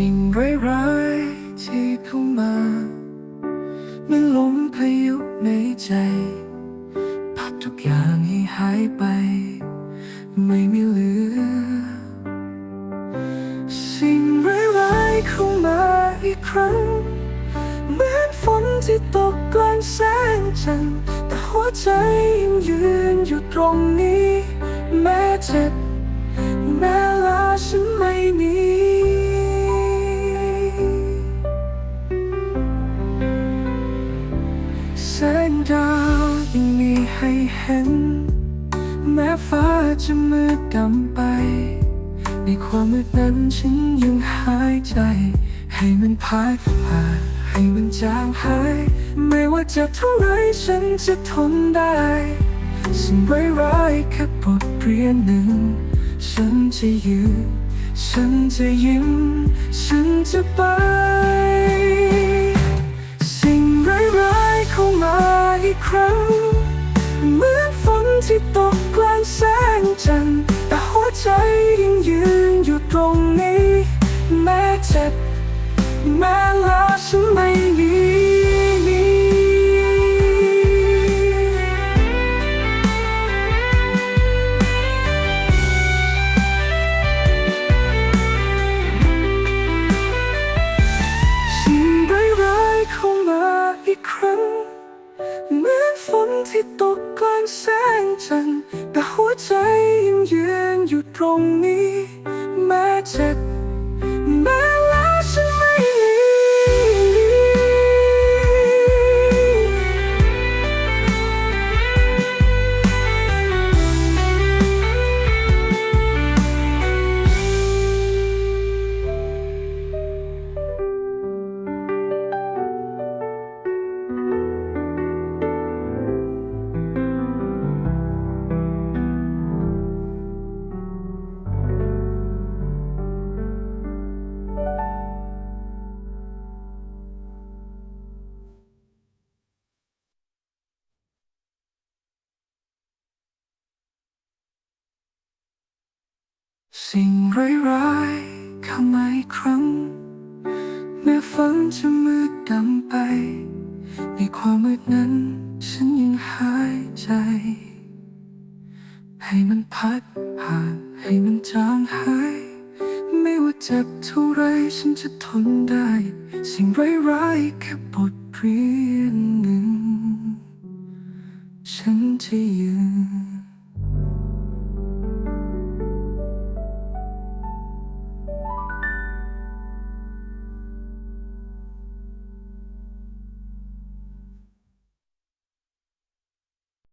สิ่งร้ายๆที่เข้ามาไม่นลมพายุในใจ พัดทุกอย่างให้หายไป ไม่มีเหลือ สิ่งร้ายๆเข้ามาอีกครั้ง เหมือนฝนที่ตกกลางแสงจันทร์แต่หัวใจยังยืนอยู่ตรงนี้ แม้เจ็บแม้ลาฉันไม่หนี ให้เห็น แม้ฟ้าจะมืดดำไป ในความมืดนั้นฉันยังหายใจ ให้มันพัดผ่านให้มันจางหาย ไม่ว่าจะเท่าไรฉันจะทนได้สิ่งร้ายๆแค่บทเรียนหนึ่ง ฉันจะยืนฉันจะยิ้ม ฉันจะไป ที่ตกกลางแสงจันทร์แต่หัวใจยังยืนอยู่ตรงนี้ แม้เจ็บ แม้ลาฉันไม่มีสิ่งร้ายๆเข้ามาอีกครั้ง ที่ตกกลางแสงจันทร์แต่หัวใจยังยืนอยู่ตรงนี้ แม้เจ็บ สิ่งร้ายๆเข้ามาอีกครั้งแม้ฝันจะมืดดำไป ในความมืดนั้นฉันยังหายใจ ให้มันพัดผ่านให้มันจางหาย ไม่ว่าเจ็บเท่าไรฉันจะทนได้ สิ่งร้ายๆแค่บทเรียน